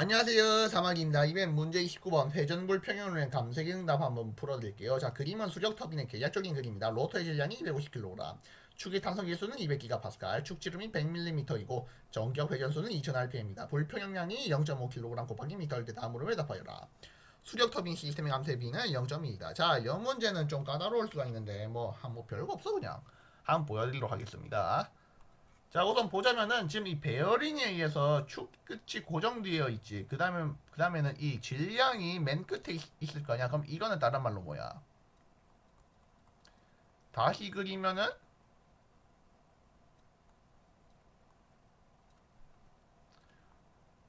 안녕하세요. 사막입니다. 이번 문제 29번 회전불 평형론의 감색의 응답 한번 풀어드릴게요. 자 그림은 수력 터빈의 계략적인 그림입니다. 로터의 질량이 250kg 축의 탄성 계수는 200GPa 축지름이 100mm이고 전격 회전수는 2000rpm입니다. 불평형량이 0.5kg 곱하기 미터일 때 다음으로 대답하여라. 수력 터빈 시스템의 감쇄비는 0.2이다. 자 영문제는 좀 까다로울 수가 있는데 뭐, 한, 뭐 별거 없어 그냥. 한번 보여드리도록 하겠습니다 자 우선 보자면은 지금 이 베어링에 의해서 축 끝이 고정되어 있지. 그 다음에 그 다음에는 이 질량이 맨 끝에 있, 있을 거 아니야. 그럼 이거는 다른 말로 뭐야? 다시 그리면은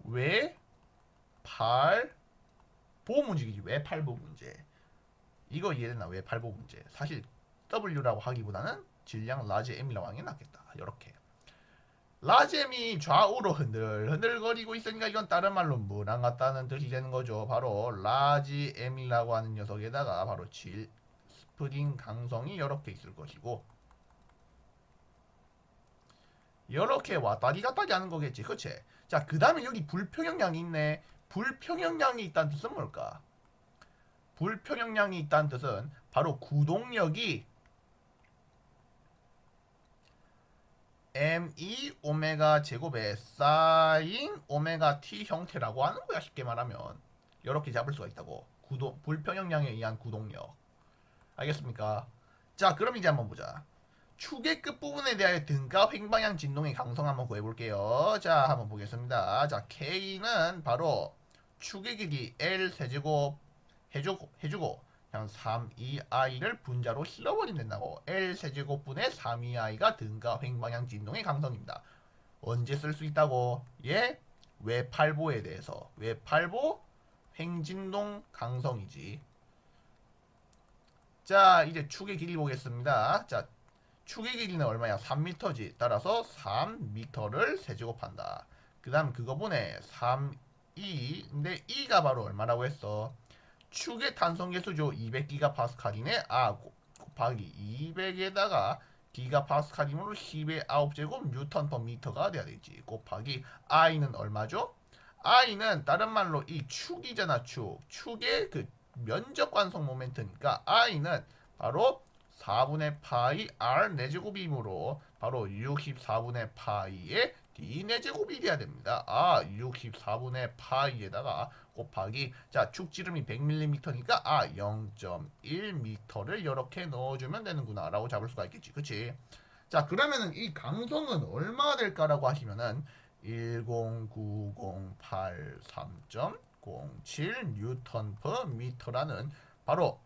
외팔보 문제이지? 외팔보 문제? 이거 이해됐나? 외팔보 문제? 사실 W라고 하기보다는 질량 라지 M이라고 하는 게 낫겠다. 이렇게 라잼이 좌우로 흔들 흔들거리고 있으니까 이건 다른 말로 뭐랑 같다는 뜻이 되는 거죠. 바로 라지 M이라고 하는 녀석에다가 바로 질 스프링 강성이 이렇게 있을 것이고 이렇게 왔다리 갔다리 하는 거겠지. 그치? 자, 그 다음에 여기 불평형량이 있네. 불평형량이 있다는 뜻은 뭘까? 불평형량이 있다는 뜻은 바로 구동력이 m2 오메가 제곱의 사인 오메가 t 형태라고 하는 거야 쉽게 말하면. 이렇게 잡을 수가 있다고. 구동 불평형량에 의한 구동력. 알겠습니까? 자 그럼 이제 한번 보자. 축의 끝부분에 대하여 등가 횡방향 진동의 강성 한번 구해볼게요. 자 한번 보겠습니다. 자 K는 바로 축의 길이 L 세제곱 해주고, 해주고 그냥 3,2i를 분자로 실어버리면 된다고 L 세제곱분의 3,2i가 등가 횡방향 진동의 강성입니다. 언제 쓸 수 있다고? 예? 외팔보에 대해서 외팔보 횡진동 강성이지. 자 이제 축의 길이 보겠습니다. 자 축의 길이는 얼마야? 3m지. 따라서 3m를 세제곱한다. 그 다음 그거 보내 3, 2 근데 2가 바로 얼마라고 했어? 축의 탄성 계수죠. 200기가파스칼이네. 아 곱하기 200에다가 기가파스칼이므로 10의 9제곱 뉴턴 퍼 미터가 돼야 되지. 곱하기 i는 얼마죠? i는 다른 말로 이 축이잖아. 축. 축의 그 면적 관성 모멘트니까 i는 바로 4분의 파이 r 내제곱이므로 바로 64분의 파이의 d 내제곱이 돼야 됩니다. 아 64분의 파이에다가 곱하기 자 축지름이 100mm니까 아 0.1m를 이렇게 넣어주면 되는구나 라고 잡을 수가 있겠지. 그치? 자 그러면은 이 강성은 얼마 될까라고 하시면은 10908.3.07 뉴턴 퍼 미터라는 바로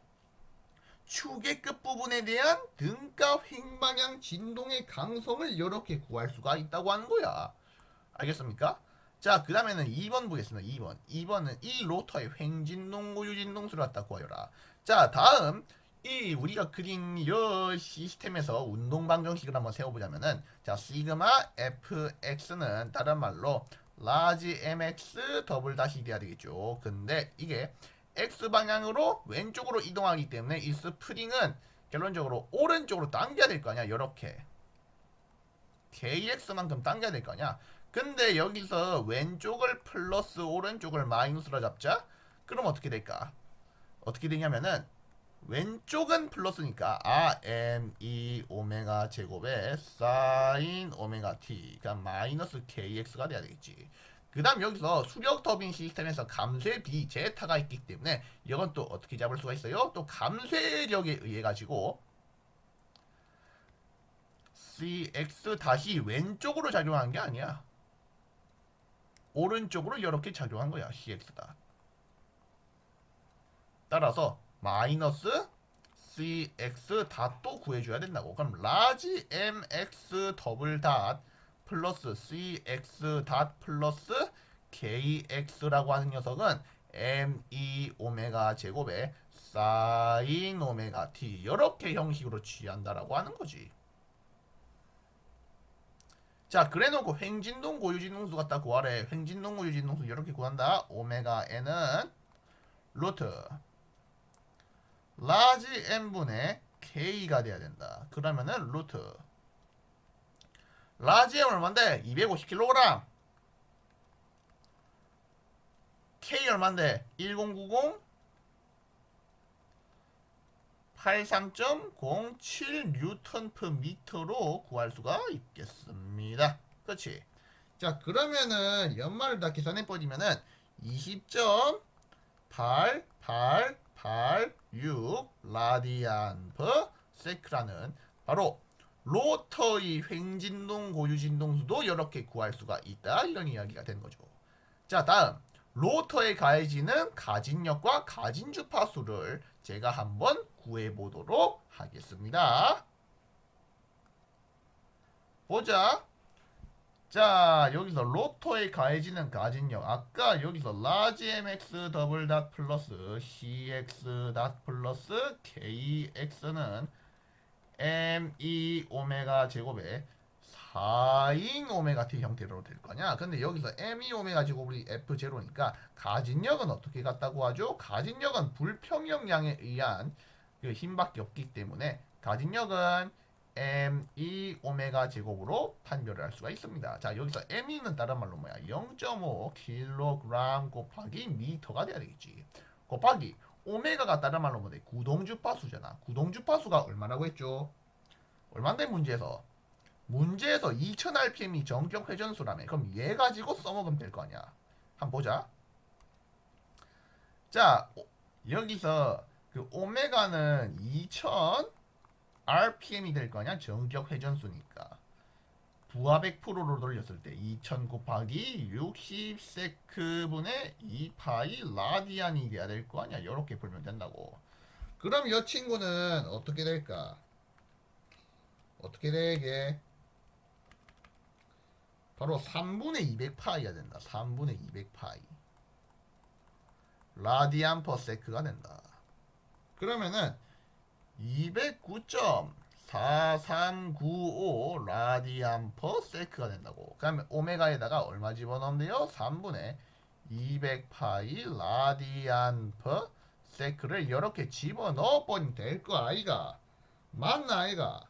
축의 끝부분에 대한 등가 횡방향 진동의 강성을 이렇게 구할 수가 있다고 하는 거야. 알겠습니까? 자, 그 다음에는 2번 보겠습니다. 2번. 2번은 이 로터의 횡진동, 고유진동수를 갖다 구하여라. 자, 다음. 이 우리가 그린 이 시스템에서 운동 방정식을 한번 세워보자면은 자 시그마 fx는 다른 말로 라지 mx 더블 다시 돼야 되겠죠. 근데 이게 x 방향으로 왼쪽으로 이동하기 때문에 이 스프링은 결론적으로 오른쪽으로 당겨야 될 거 아니야. 이렇게 kx만큼 당겨야 될 거 아니야. 근데 여기서 왼쪽을 플러스 오른쪽을 마이너스로 잡자? 그럼 어떻게 될까? 어떻게 되냐면은 왼쪽은 플러스니까 아 m e 오메가 제곱에 사인 오메가 t가 마이너스 kx가 돼야 되겠지. 그 다음 여기서 수력 터빈 시스템에서 감쇄 비 제타가 있기 때문에 이건 또 어떻게 잡을 수가 있어요? 또 감쇄력에 의해 가지고 cx 다시 왼쪽으로 작용하는 게 아니야. 오른쪽으로 이렇게 작용한 거야. cx다. 따라서 마이너스 cx 닷도 구해줘야 된다고. 그럼 라지 mx 더블 닷 플러스 cx 닷 플러스 kx라고 하는 녀석은 m2 오메가 제곱에 사인 오메가 t 이렇게 형식으로 취한다라고 하는 거지. 자 그래놓고 횡진동 고유진동수 갖다 구하래. 횡진동 고유진동수 이렇게 구한다. 오메가 n은 루트. 라지 n분의 k가 돼야 된다. 그러면은 루트. 라지 n 얼마인데 250kg 얼만데? 1090 83.07 뉴턴 per 미터로 구할 수가 있겠습니다. 그렇지? 자, 그러면은 연말을 다 계산해 버리면은 20.8886 라디안 per 세크라는 바로 로터의 횡진동 고유진동수도 이렇게 구할 수가 있다 이런 이야기가 된 거죠. 자 다음 로터에 가해지는 가진력과 가진주파수를 제가 한번 구해 보도록 하겠습니다. 보자. 자 여기서 로터에 가해지는 가진력 아까 여기서 라지 mx 더블 닷 플러스 cx 닷 플러스 kx는 m2 오메가 제곱에 4인 오메가 t 형태로 될 거냐? 근데 여기서 m2 오메가 제곱이 f0니까 가진력은 어떻게 같다고 하죠? 가진력은 불평형량에 의한 그 힘밖에 없기 때문에 가진력은 m2 오메가 제곱으로 판별을 할 수가 있습니다. 자, 여기서 m2는 다른 말로 뭐야? 0.5 킬로그램 곱하기 미터가 돼야 되겠지. 곱하기 오메가가 다른 말로 뭐돼? 구동 주파수잖아. 구동 주파수가 얼마라고 했죠? 얼마인데 문제에서? 문제에서 2000rpm이 정격 회전수라며. 그럼 얘 가지고 써먹으면 될 거 아니야. 한번 보자. 자, 오- 여기서 그 오메가는 2000 rpm이 될 거냐? 정격 회전수니까. 부하 100%로 돌렸을 때 2000 곱하기 60 세크분의 2파이 라디안이 돼야 될 거 아니야. 이렇게 풀면 된다고. 그럼 이 친구는 어떻게 될까? 어떻게 되게? 바로 3분의 200파이가 된다. 3분의 200파이. 라디안 퍼 세크가 된다. 그러면은 209.4395 라디안 퍼 세크가 된다고. 그다음에 오메가에다가 얼마 집어넣으면 돼요? 3분의 200파이 라디안 퍼 세크를 이렇게 집어넣어 버리면 될 거 아이가. 맞나 아이가?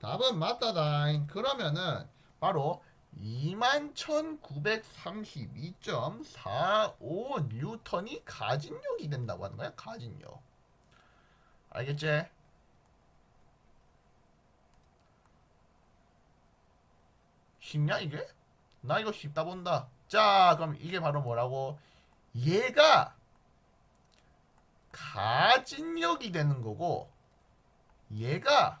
답은 맞다다잉. 그러면은 바로 21,932.45 뉴턴이 가진력이 된다고 하는 거야. 가진력. 알겠지? 쉽냐 이게? 나 이거 쉽다 본다. 자, 그럼 이게 바로 뭐라고? 얘가 가진력이 되는 거고 얘가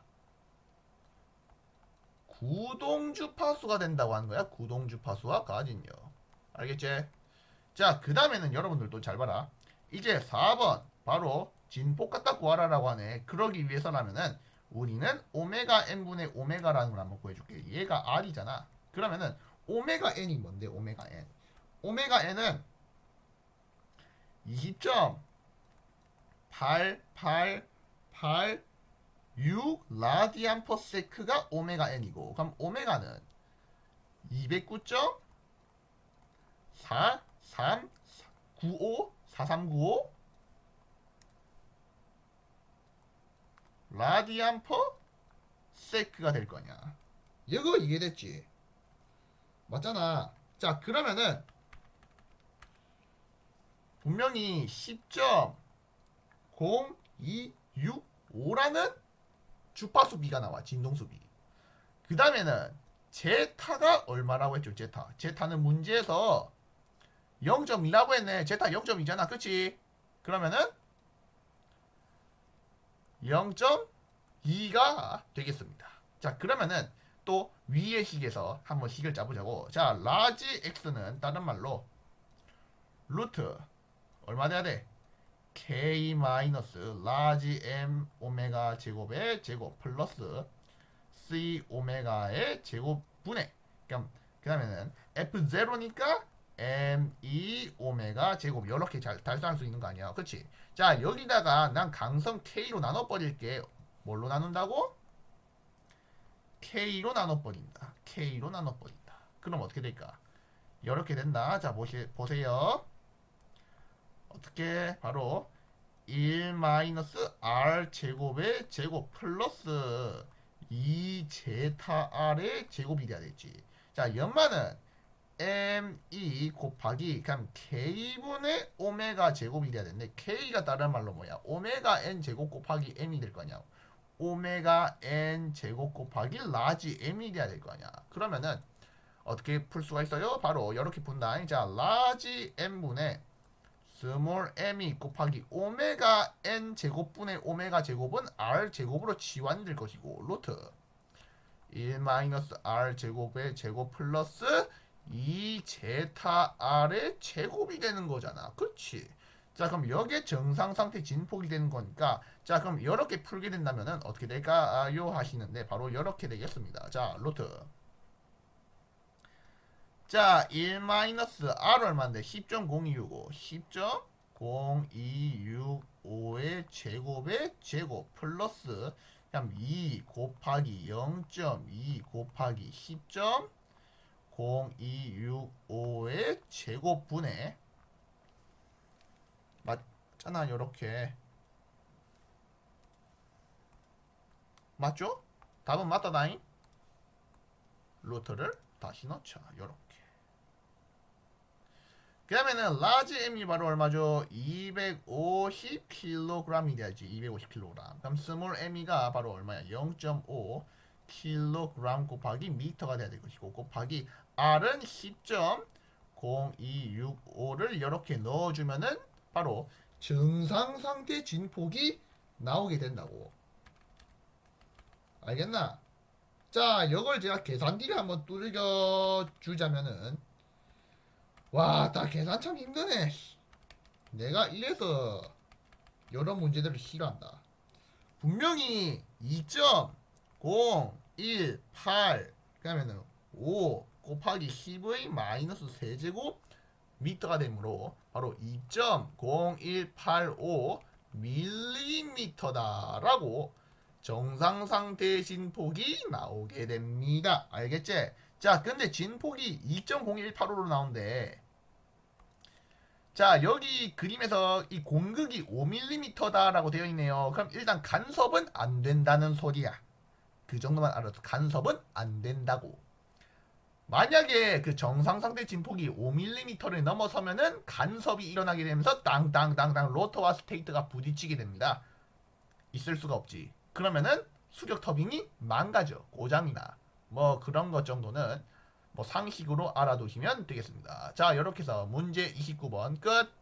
구동주파수가 된다고 하는 거야. 구동주파수와 가진력. 알겠지? 자, 그 다음에는 여러분들도 잘 봐라. 이제 4번 바로 진폭 갖다 구하라라고 하네. 그러기 위해서라면은 우리는 오메가 n분의 오메가라는 걸 한번 구해줄게. 얘가 r이잖아. 그러면은 오메가 n이 뭔데? 오메가 n. 오메가 n은 20.888 6 라디안 퍼 세크가 오메가 n이고 그럼 오메가는 209.4395 4395 라디안 퍼 세크가 될 거냐 이거 이해됐지 맞잖아 자 그러면은 분명히 10.0265라는 주파수 비가 나와 진동수 비. 그 다음에는 제타가 얼마라고 했죠 제타. 제타는 문제에서 0.2라고 했네. 제타 0.2잖아. 그치? 그러면은 0.2가 되겠습니다. 자 그러면은 또 위의 식에서 한번 식을 짜보자고. 자 라지 x는 다른 말로 루트 얼마 돼야 돼? k 마이너스 라지 m 오메가 제곱의 제곱 플러스 c 오메가의 제곱분의 그럼 그다음에는 f0니까 m 2 오메가 제곱 이렇게 잘 달성할 수 있는 거 아니야. 그치? 자 여기다가 난 강성 k로 나눠 버릴게. 뭘로 나눈다고? K로 나눠 버린다. K로 나눠 버린다. 그럼 어떻게 될까? 이렇게 된다. 자 보시, 보세요. 어떻게? 바로 1 마이너스 r 제곱의 제곱 플러스 2 제타 r의 제곱이 돼야 되지. 자, 연마는 me 곱하기 그럼 k분의 오메가 제곱이 돼야 되는데 k가 다른 말로 뭐야? 오메가 n 제곱 곱하기 m이 될 거냐? 오메가 n 제곱 곱하기 라지 m이 돼야 될거 아니야. 그러면은 어떻게 풀 수가 있어요? 바로 이렇게 푼다. 자, 라지 m분의 스몰 m이 곱하기 오메가 n 제곱분의 오메가 제곱은 r 제곱으로 치환이 될 것이고 루트 1 마이너스 r 제곱의 제곱 플러스 2 제타 r의 제곱이 되는 거잖아. 그렇지? 자, 그럼 여기에 정상 상태 진폭이 되는 거니까 자, 그럼 이렇게 풀게 된다면은 어떻게 될까요? 하시는데 바로 이렇게 되겠습니다. 자, 루트 자, 1 마이너스 r 얼마인데 10.0265 10.0265의 제곱의 제곱 플러스 그럼 2 곱하기 0.2 곱하기 10.0265의 제곱분의 맞잖아 요렇게 맞죠? 답은 맞다다잉 루트를 다시 넣자 요렇게 그 다음에는 라지 m이 바로 얼마죠? 250kg이 돼야지 250kg 그럼 스몰 m이가 바로 얼마야? 0.5 kg 곱하기 미터가 돼야 될 것이고 곱하기 r은 10.0265를 이렇게 넣어주면은 바로 정상 상태 진폭이 나오게 된다고 알겠나? 자, 이걸 제가 계산기를 한번 뚫겨 주자면은 와, 다 계산 참 힘드네. 내가 이래서 여러 문제들을 싫어한다. 분명히 2.018 그러면은 5 곱하기 10의 마이너스 세제곱 미터가 되므로 바로 2.0185 밀리미터다라고 정상 상태 진폭이 나오게 됩니다. 알겠지? 자, 근데 진폭이 2.0185로 나온대. 자, 여기 그림에서 이 공극이 5mm다라고 되어 있네요. 그럼 일단 간섭은 안 된다는 소리야. 그 정도만 알아도 간섭은 안 된다고. 만약에 그 정상 상태 진폭이 5mm를 넘어서면은 간섭이 일어나게 되면서 땅땅땅땅 로터와 스테이트가 부딪히게 됩니다. 있을 수가 없지. 그러면은 수력 터빙이 망가져. 고장이나. 뭐 그런 것 정도는 뭐 상식으로 알아두시면 되겠습니다. 자, 이렇게 해서 문제 29번 끝.